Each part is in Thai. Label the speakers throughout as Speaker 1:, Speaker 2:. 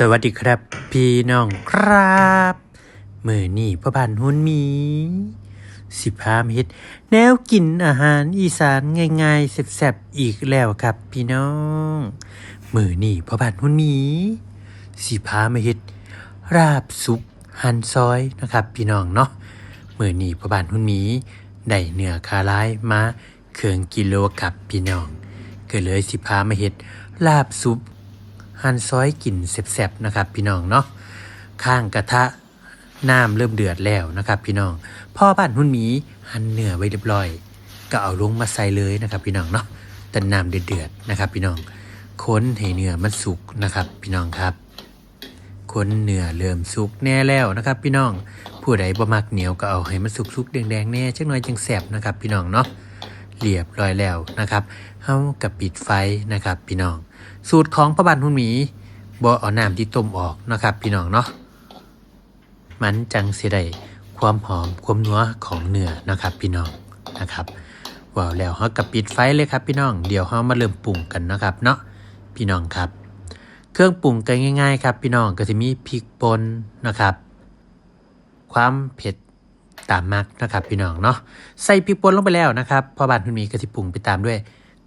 Speaker 1: สวัสดีครับ พี่น้องครับมือนี่พ่อบ้านหุ่นหมี สิพามเฮ็ดแนวกินอาหารอีสานง่ายๆแซ่บๆอีกแล้วครับ พี่น้องมือนี่พ่อบ้านหุ่นหมี สิพามาเฮ็ดราบซุปหั่นซอยนะครับ พี่น้องเนาะมือนี่พ่อบ้านหุ่นหมีได้เนื้อคาลายมาเครื่องกิโลกับพี่น้องก็เลยสิพามาเฮ็ดลาบซุป หั่นซอยกลิ่นแซ่บๆนะครับพี่น้องเนาะข้างกระทะน้ำเริ่มเดือดแล้วนะครับ พี่น้องพ่อบ้านหุ่นหมีหั่นเนื้อไว้เรียบร้อย ก็เอาลงมาใส่เลยนะครับ พี่น้องเนาะแต่น้ำเดือดๆนะครับ พี่น้องค้นให้เนื้อมันสุกนะครับ พี่น้องครับค้นเนื้อเริ่มสุกแน่แล้วนะครับ พี่น้องผู้ใดบ่มักเหนียวก็เอาให้มันสุกๆแดงๆแน่จักหน่อยจังแซ่บนะครับ พี่น้องเนาะเรียบร้อยแล้วนะครับเฮากับปิดไฟนะครับ พี่น้อง สูตรของพระบานหุ่นหมีบ่เอาน้ำที่ต้มออกนะครับ พี่น้องเนาะมันจังเสียได้ความหอมความนัวของเนื้อนะครับ พี่น้องนะครับว้าวแล้วเฮากับปิดไฟเลยครับ พี่น้องเดี๋ยวเฮามาเริ่มปรุงกันนะครับ เนาะพี่น้องครับ เครื่องปรุงกันง่าย ๆ ครับ พี่น้องก็จะมีพริกป่นนะครับ ความเผ็ดตามมักนะครับ พี่น้องเนาะใส่พริกป่นลงไปแล้วนะครับพอบานคุณมีกระสิปรุงไปตามด้วย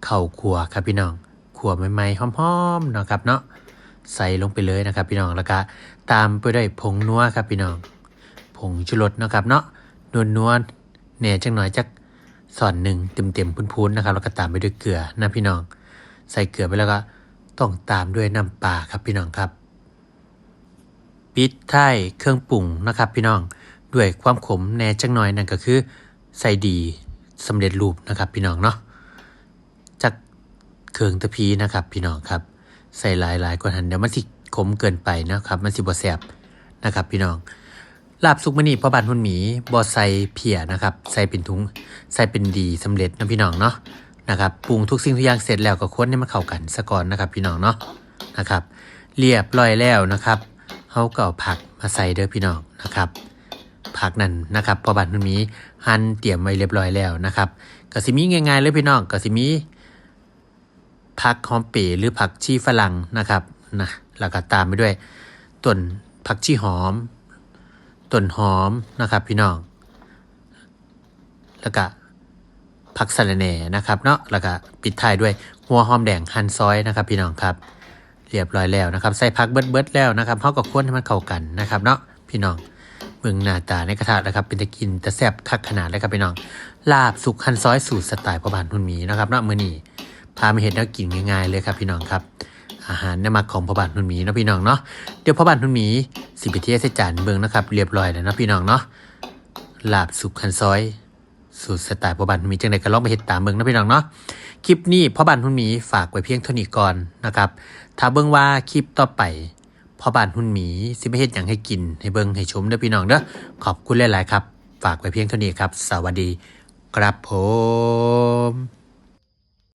Speaker 1: ข้าวคั่วครับพี่น้อง ขั่วใหม่ๆหอมๆนะครับเนาะใส่ลงไปเลยนะครับ พี่น้องแล้วก็ตามไปด้วยผงนัวครับพี่น้อง ผงชูรสนะครับเนาะนวลนวลๆเนี่ยจังหน่อยจักส่อนหนึ่งเต็มๆพูนๆนะครับแล้วก็ตามไปด้วยเกลือนะพี่น้อง ใส่เกลือไปแล้วก็ต้องตามด้วยน้ำปลาครับพี่น้องครับปิดท้ายเครื่องปรุงนะครับ พี่น้องด้วยความขมแน่จังหน่อยนั่นก็คือใส่ดีสำเร็จรูปนะครับ พี่น้องเนาะ เครื่องตะพีนะครับ พี่น้องครับ ใส่หลายหลายกว่าหันเดี๋ยวมันสิขมเกินไปนะครับ มันสิบ่แสบนะครับ พี่น้องลาบสุกมะนี่พ่อบานหุ่นหมีบ่ใส่เพียนะครับ ใส่เป็นถุงใส่เป็นดีสำเร็จนะพี่น้องเนาะนะครับปรุงทุกสิ่งทุกอย่างเสร็จแล้วก็ค้นให้มันเข้ากันซะก่อนนะครับ พี่น้องเนาะนะครับ เรียบร้อยแล้วนะครับเขาก็เอาผักมาใส่เด้อพี่น้องนะครับผักนั่นนะครับพอบัตรมันมีหั่นเตรียมไว้เรียบร้อยแล้วนะครับกสิมีง่ายๆเลยพี่น้องกสิมี ผักหอมเป๋หรือผักชีฝรั่งนะครับนะแล้วก็ตามไปด้วยต้นผักชีหอมต้นหอมนะครับพี่น้อง แล้วก็ผักสะระแหน่นะครับเนาะแล้วก็ปิดท้ายด้วยหัวหอมแดงหั่นซอยนะครับ พี่น้องครับ เรียบร้อยแล้วนะครับ ใส่ผักเบิดเบิดๆแล้วนะครับเขาก็ควรให้มันเข้ากันนะครับเนาะพี่น้องเมืองหน้าตาในกระทะนะครับ เป็นตะกินแต่แซ่บคักขนาดเลยครับพี่น้องลาบสุกคันซอยสูตรสไตล์พ่อบ้านหุ่นหมีนะครับเนาะมือนี้ พามาเห็นแล้วกินง่ายๆเลยครับพี่น้องครับ อาหารในมักของพ่อบ้านหุ่นหมีเนาะพี่น้องเนาะเดี๋ยวพ่อบ้านหุ่นหมีสิไปเทียใส่จานเบิ่งนะครับเรียบร้อยแล้วนะพี่น้องเนาะลาบสุกคันซอยสูตรสไตล์พ่อบ้านหุ่นหมีจังไดก็ลองไปเฮ็ดตามเบิ่งนะพี่น้องเนาะคลิปนี้พ่อบ้านหุ่นหมีฝากไว้เพียงเท่านี้ก่อนนะครับถ้าเบิ่งว่าคลิปต่อไปพอบ้านหุ่นหมีสิไม่เฮ็ดอย่างให้กิน ให้เบิงให้ชมเด้อพี่น้องเด้อขอบคุณหลาย ๆ ครับ ฝากไว้เพียงเท่านี้ครับ สวัสดี ครับผม